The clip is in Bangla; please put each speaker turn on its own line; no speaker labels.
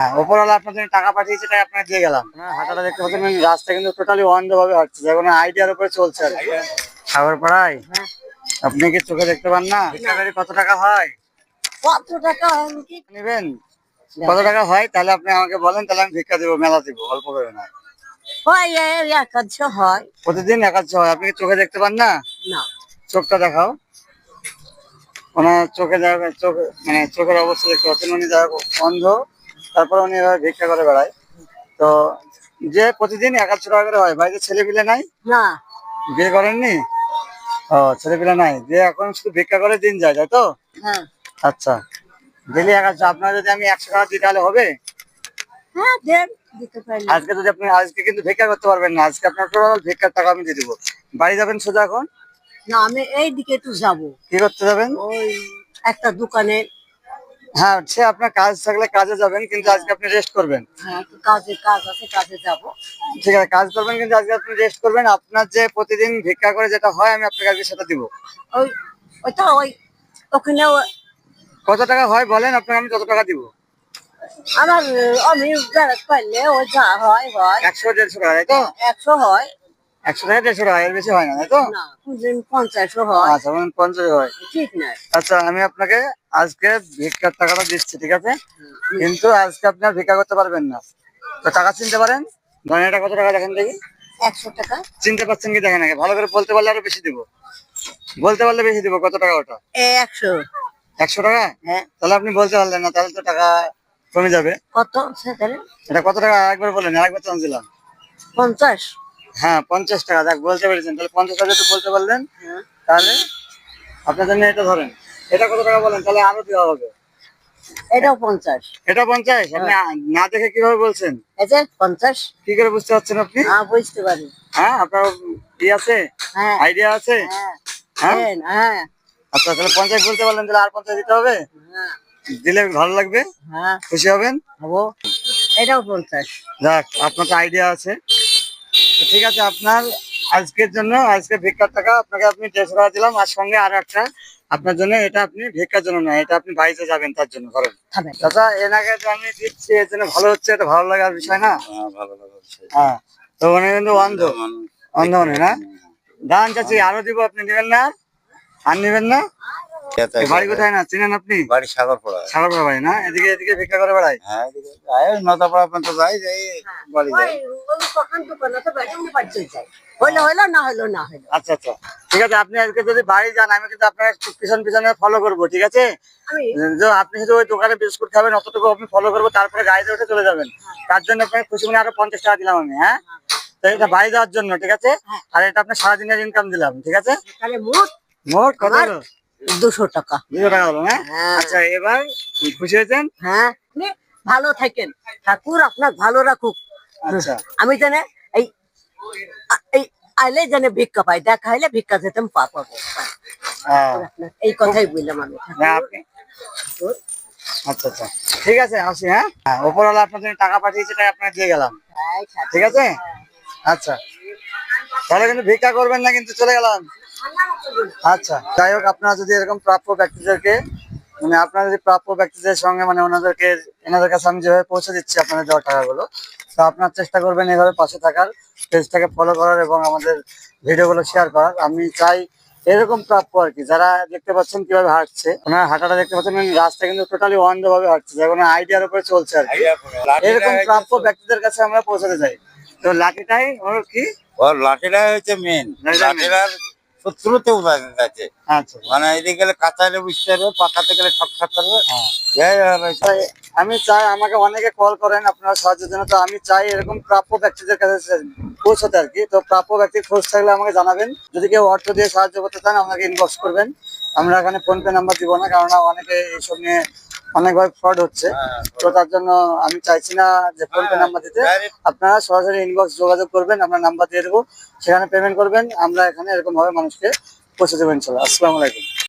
হ্যাঁ, ওপরওয়ালা আপনার জন্য টাকা পাঠিয়েছে তাই আপনাকে দিয়ে গেলাম। হ্যাঁ, হাঁটাটা দেখতে পাচ্ছেন রাস্তা কিন্তু টোটালি হাঁটছে যে কোনো আইডিয়ার উপরে চলছে আর কি। আপনি কি চোখে দেখতে পান না? কত টাকা হয়?
কত টাকা
নেবেন? কত টাকা হয়? তাহলে আপনি আমাকে বলেন তাহলে আমি ভিক্ষা দেবো মেলা দেবো অল্প করে না।
হয় এই হয়।
প্রতিদিন একাচ্ছ হয় আপনি কি চোখে দেখতে পান না?
না।
চোখটা দেখাও। ওনার চোখে দেখা চোখ মানে চোখের অবস্থা দেখতে পাচ্ছেন উনি অন্ধ। তারপর উনি এভাবে ভিক্ষা করে বেড়ায়। তো যে প্রতিদিন একাচ্ছ টাকা করে হয় বাড়িতে ছেলে পিলে নাই?
না।
বিয়ে করেননি? ও ছেলে পিলে নাই। যে এখন শুধু ভিক্ষা করে দিন যায় তাই তো?
হ্যাঁ।
আচ্ছা। ডেলি একাচ্ছ আপনার যদি আমি একশো টাকা দিই তাহলে হবে?
হ্যাঁ
আজকে যদি আপনি আজকে কিন্তু ভিক্ষা করতে পারবেন না। আজকে আপনার ভিক্ষার টাকা আমি দিয়ে দিবো। বাড়ি যাবেন সোজা এখন?
না আমি এই দিকে একটু যাব।
কি করতে যাবেন?
ওই একটা দোকানে
হ্যাঁ সে আপনার কাজ থাকলে কাজে যাবেন কিন্তু আজকে আপনি রেস্ট করবেন।
হ্যাঁ কাজে কাজ আছে কাজে যাব।
ঠিক আছে কাজ করবেন কিন্তু আজকে আপনি রেস্ট করবেন। আপনার যে প্রতিদিন ভিক্ষা করে যেটা হয় আমি আপনাকে আজকে সেটা দিব।
ওই ওইটা ওই ওখানে
কত টাকা হয় বলেন আপনাকে আমি কত টাকা দিব।
আমার আমি পারলে ওই যা হয় হয়।
একশো দেড়শো টাকা তাই তো?
একশো হয়।
একশো টাকা দেড়শো টাকা এর বেশি হয় না তাই তো?
পঞ্চাশও হয়।
আচ্ছা পঞ্চাশ হয়।
ঠিক
আচ্ছা আমি আপনাকে আজকে ভিক্ষার টাকাটা দিচ্ছি ঠিক আছে? কিন্তু আজকে আপনি আর ভিক্ষা করতে পারবেন না। তো টাকা চিনতে পারেন? কত টাকা দেখেন দেখি।
একশো টাকা।
চিনতে পারছেন কি দেখেন আগে? ভালো করে বলতে পারলে আরও বেশি দিব। বলতে পারলে বেশি দিব কত টাকা ওটা?
একশো।
একশো টাকা?
হ্যাঁ।
তাহলে আপনি বলতে পারলেন না তাহলে তো টাকা কমে যাবে।
কত?
এটা কত টাকা? একবার বলেন আরেকবার চান্স দিলাম।
পঞ্চাশ।
হ্যাঁ পঞ্চাশ টাকা। দেখ বলতে পেরেছেন। তাহলে পঞ্চাশ টাকা বলতে পারলেন
হ্যাঁ।
তাহলে আপনার জন্য এটা ধরেন। এটা কত টাকা বলেন? তাহলে আরও দেওয়া হবে।
এটাও পঞ্চাশ।
এটা পঞ্চাশ? আপনি না দেখে কীভাবে বলছেন?
পঞ্চাশ।
কি করে বুঝতে পারছেন আপনি?
হ্যাঁ বুঝতে পারি।
হ্যাঁ আপনার ই আছে?
হ্যাঁ।
আইডিয়া আছে?
হ্যাঁ।
হ্যাঁ?
হ্যাঁ হ্যাঁ।
আচ্ছা তাহলে পঞ্চাশ বলতে পারলেন তাহলে আর পঞ্চাশ দিতে হবে?
হ্যাঁ।
দিলে ভালো লাগবে?
হ্যাঁ।
খুশি হবেন?
হব। এটাও পঞ্চাশ।
যাক আপনার তো আইডিয়া আছে। ঠিক আছে আপনার আজকের জন্য আজকে ভিক্ষার টাকা আপনাকে আপনি দেড়শো টাকা দিলাম। আর সঙ্গে আর একটা আপনার জন্য এটা আপনি ভিক্ষার জন্য না এটা আপনি বাড়িতে যাবেন তার জন্য ধরেন। দাদা এনাকে যে আমি দিচ্ছি এর জন্য ভালো হচ্ছে এটা ভালো লাগার বিষয় না?
হ্যাঁ ভালো লাগছে
হ্যাঁ তো উনি কিন্তু অন্ধ। অন্ধ উনি না? দান চাচ্ছি আরও দিব আপনি নেবেন না? আর নেবেন না? বাড়ি কোথায় না? চিনেন আপনি?
বাড়ি সাগর
সাগরপাড়া বাড়ি না? এদিকে এদিকে ভিক্ষা করে বেড়ায়?
হ্যাঁ এদিকে। আয় নটা পর্যন্ত যাই যাই বাড়ি যাই।
ওই ওই দোকান দোকানে তো বেড়ে বাড়ি চলে যায় হইল হইল না হইল না হইল।
আচ্ছা আচ্ছা। ঠিক আছে আপনি আজকে যদি বাড়ি যান আমি কিন্তু আপনার একটু পিছন পিছনে ফলো করব ঠিক আছে? যে আপনি শুধু ওই দোকানে বিস্কুট খাবেন অতটুকু আপনি ফলো করব তারপরে গাড়িতে উঠে চলে যাবেন। তার জন্য আপনাকে খুশি মনে আরও পঞ্চাশ টাকা দিলাম আমি হ্যাঁ? তো এটা বাড়ি যাওয়ার জন্য ঠিক আছে? আর এটা আপনার সারাদিনের ইনকাম দিলাম ঠিক আছে?
মোট
মোট কত
দুশো টাকা।
দুশো টাকা হলো হ্যাঁ?
হ্যাঁ।
আচ্ছা এবার খুশি হয়েছেন?
হ্যাঁ ভালো থাকেন। ঠাকুর আপনার ভালো রাখুক।
আচ্ছা।
আমি জানে এই এই আইলে জানে ভিক্ষা পাই দেখা হইলে ভিক্ষা যেতাম পা পাবো।
হ্যাঁ।
এই কথাই বললাম আমি।
আপনি? আচ্ছা আচ্ছা। ঠিক আছে আসি হ্যাঁ? হ্যাঁ ওপরওয়ালা আপনার জন্য টাকা পাঠিয়েছে তাই আপনাকে দিয়ে গেলাম। ঠিক আছে? আচ্ছা। তাহলে কিন্তু ভিক্ষা করবেন না কিন্তু চলে গেলাম। আচ্ছা যাই হোক আপনারা যদি এরকম প্রাপ্য ব্যক্তিদেরকে মানে আপনারা যদি প্রাপ্য ব্যক্তিদের সঙ্গে মানে ওনাদেরকে এনাদের কাছে আমি যেভাবে পৌঁছে দিচ্ছি আপনাদের দেওয়া টাকাগুলো তো আপনার চেষ্টা করবেন এভাবে পাশে থাকার পেজটাকে ফলো করার এবং আমাদের ভিডিওগুলো শেয়ার করার। আমি চাই এরকম প্রাপ্য আর কি যারা দেখতে পাচ্ছেন কীভাবে হাঁটছে ওনার হাঁটাটা দেখতে পাচ্ছেন রাস্তা কিন্তু টোটালি অন্ধ ভাবে হাঁটছে যেমন আইডিয়ার উপরে চলছে আর কি। এরকম প্রাপ্য ব্যক্তিদের কাছে আমরা পৌঁছাতে চাই। তো লাঠিটাই ওর কি?
ওর লাঠিটা হচ্ছে মেন লাঠিটার শত্রুতেও গেছে।
আচ্ছা।
মানে এদিকে গেলে কাঁচা হলে বুঝতে পারবে পাকাতে গেলে ঠক ঠক করবে।
হ্যাঁ। আমি চাই আমাকে অনেকে কল করেন আপনারা সাহায্যের জন্য তো আমি চাই এরকম প্রাপ্য ব্যক্তিদের কাছে পৌঁছাতে আর কি। তো প্রাপ্য ব্যক্তির খোঁজ থাকলে আমাকে জানাবেন। যদি কেউ অর্থ দিয়ে সাহায্য করতে চান আমাকে ইনবক্স করবেন। আমরা এখানে ফোন পে নাম্বার দিব না কারণ অনেকে এইসব নিয়ে অনেকভাবে ফ্রড হচ্ছে। তো তার জন্য আমি চাইছি না যে ফোন পে নাম্বার দিতে। আপনারা সরাসরি ইনবক্স যোগাযোগ করবেন আমরা নাম্বার দিয়ে দেবো। সেখানে পেমেন্ট করবেন আমরা এখানে এরকম ভাবে মানুষকে পৌঁছে দেবেন চলো আসসালামু আলাইকুম।